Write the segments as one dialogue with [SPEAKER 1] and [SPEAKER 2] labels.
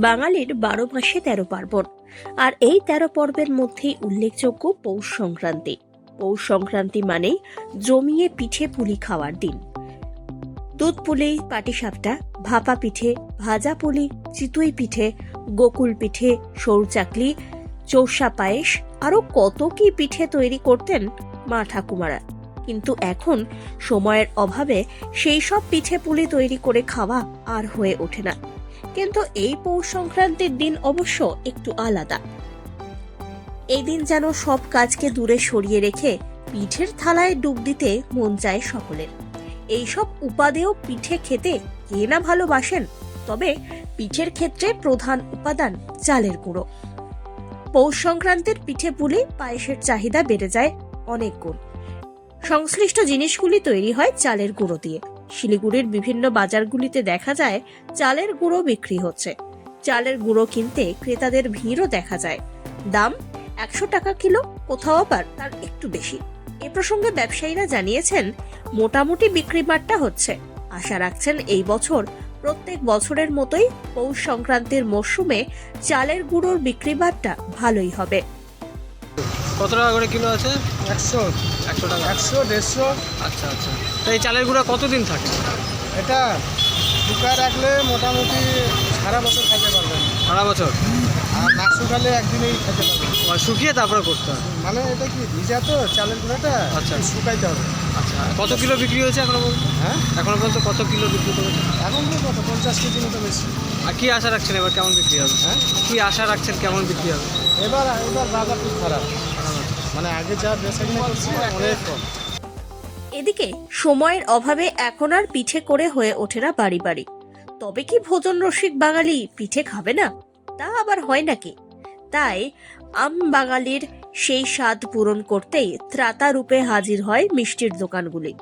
[SPEAKER 1] বাঙালির বারো মাসে তেরো পার্বণ। আর এই তেরো পর্বের মধ্যেই উল্লেখযোগ্য পৌষ সংক্রান্তি। পৌষ সংক্রান্তি মানেই জমিয়ে পিঠে পুলি খাওয়ার দিন। দুধ পুলি পাটিসাপটা ভাপা পিঠে, ভাজা পুলি, চিতই পিঠে, গোকুল পিঠে সরু চাকলি চৌসা পায়েস আরও কত কি পিঠে তৈরি করতেন মা ঠাকুমারা। কিন্তু এখন সময়ের অভাবে সেই সব পিঠে পুলি তৈরি করে খাওয়া আর হয়ে ওঠে না। কিন্তু এই পৌষ সংক্রান্তির দিন অবশ্য একটু আলাদা। এই দিন যেন সব কাজকে দূরে সরিয়ে রেখে পিঠের থালায় ডুব দিতে মন চায় সকলের। এইসব উপাদেয় পিঠে খেতে কে না ভালোবাসেন, তবে পিঠের ক্ষেত্রে প্রধান উপাদান চালের গুঁড়ো। পৌষ সংক্রান্তির পিঠে পুলি পায়েসের চাহিদা বেড়ে যায় অনেক গুণ। সংশ্লিষ্ট জিনিসগুলি তৈরি হয় চালের গুঁড়ো দিয়ে। শিলিগুড়ির বিভিন্ন বাজারগুলিতে দেখা যায় চালের গুঁড়ো বিক্রি হচ্ছে। চালের গুঁড়ো কিনতে ক্রেতাদের ভিড়ও দেখা যায়। দাম একশো টাকা কিলো, কোথাও আবার তার একটু বেশি। এ প্রসঙ্গে ব্যবসায়ীরা জানিয়েছেন, মোটামুটি বিক্রি বাট্টা হচ্ছে। আশা রাখছেন এই বছর প্রত্যেক বছরের মতোই পৌষ সংক্রান্তির মরশুমে চালের গুঁড়োর বিক্রি বাট্টা ভালোই হবে।
[SPEAKER 2] কত টাকা করে কিলো আছে?
[SPEAKER 3] একশো।
[SPEAKER 2] একশো টাকা।
[SPEAKER 3] একশো দেড়শো।
[SPEAKER 2] আচ্ছা আচ্ছা। তো এই চালের গুঁড়া কতদিন থাকে?
[SPEAKER 3] এটা শুকায় রাখলে মোটামুটি সারা বছর খেতে পারবেন।
[SPEAKER 2] সারা বছর?
[SPEAKER 3] আর না শুকালে একদিনেই খেতে পারবেন।
[SPEAKER 2] শুকিয়ে তারপরে করতে হবে
[SPEAKER 3] মানে এটা কি ভিজা তো চালের গুঁড়াটা?
[SPEAKER 2] আচ্ছা।
[SPEAKER 3] শুকাইতে হবে।
[SPEAKER 2] আচ্ছা কত কিলো বিক্রি হয়েছে এখনও পর্যন্ত?
[SPEAKER 3] হ্যাঁ?
[SPEAKER 2] এখনও পর্যন্ত কত কিলো বিক্রি করেছে?
[SPEAKER 3] এখন তো কত পঞ্চাশ কেজি মতো বেশি।
[SPEAKER 2] আর কি আশা রাখছেন এবার কেমন বিক্রি হবে?
[SPEAKER 3] হ্যাঁ?
[SPEAKER 2] কি আশা রাখছেন কেমন বিক্রি হবে?
[SPEAKER 3] এবার এবার বাজার খুব খারাপ। মানে আগে যা বেচা করছি অনেক কম।
[SPEAKER 1] এদিকে সময়ের অভাবে এখন আর পিঠে করে হয়ে ওঠে না বাড়ি বাড়ি। তবে কি ভোজন রসিক বাঙালি পিঠে খাবে না? তা আবার হয় নাকি? তাই আম বাঙালির সেই স্বাদ পূরণ করতেই ত্রাতা রূপে হাজির হয় মিষ্টির দোকানগুলি।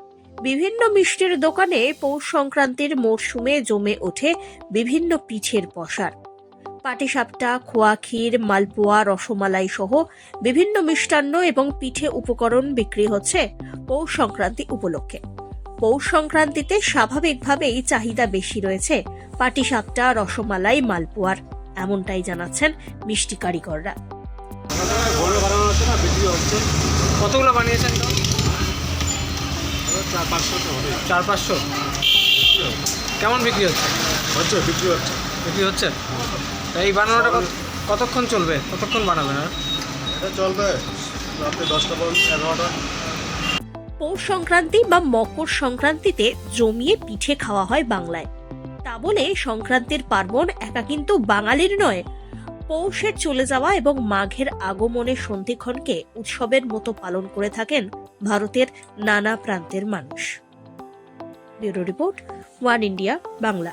[SPEAKER 1] বিভিন্ন মিষ্টির দোকানে পৌষ সংক্রান্তির মরশুমে জমে ওঠে বিভিন্ন পিঠের পসার পাটিসাপটা খোয়া ক্ষীর মালপোয়া রসমালাই সহ বিভিন্ন মিষ্টান্ন এবং পিঠে উপকরণ বিক্রি হচ্ছে পৌষ সংক্রান্তি উপলক্ষে। পৌষ সংক্রান্তিতে স্বাভাবিকভাবেই চাহিদা বেশি রয়েছে পাটিসাপটা রসমালাই মালপোয়ার এমনটাই জানাচ্ছেন মিষ্টি কারিগররা।
[SPEAKER 2] কতগুলো বানিয়েছেন
[SPEAKER 3] চার পাঁচশো
[SPEAKER 2] চার পাঁচশো? কেমন বিক্রি হচ্ছে?
[SPEAKER 3] হচ্ছে বিক্রি হচ্ছে।
[SPEAKER 2] বিক্রি হচ্ছে? এই বানানোটা কতক্ষণ চলবে? কতক্ষণ বানাবেন আর?
[SPEAKER 3] এটা চলবে রাত্রে দশটা পর্যন্ত এগারোটা।
[SPEAKER 1] পৌষ সংক্রান্তি বা মকর সংক্রান্তিতে জমিয়ে পিঠে খাওয়া হয় বাংলায়। তা বলে সংক্রান্তির পার্বণ একা কিন্তু বাঙালির নয়। পৌষের চলে যাওয়া এবং মাঘের আগমনের সন্ধিক্ষণকে উৎসবের মতো পালন করে থাকেন ভারতের নানা প্রান্তের মানুষ। Bureau report one India Bangla.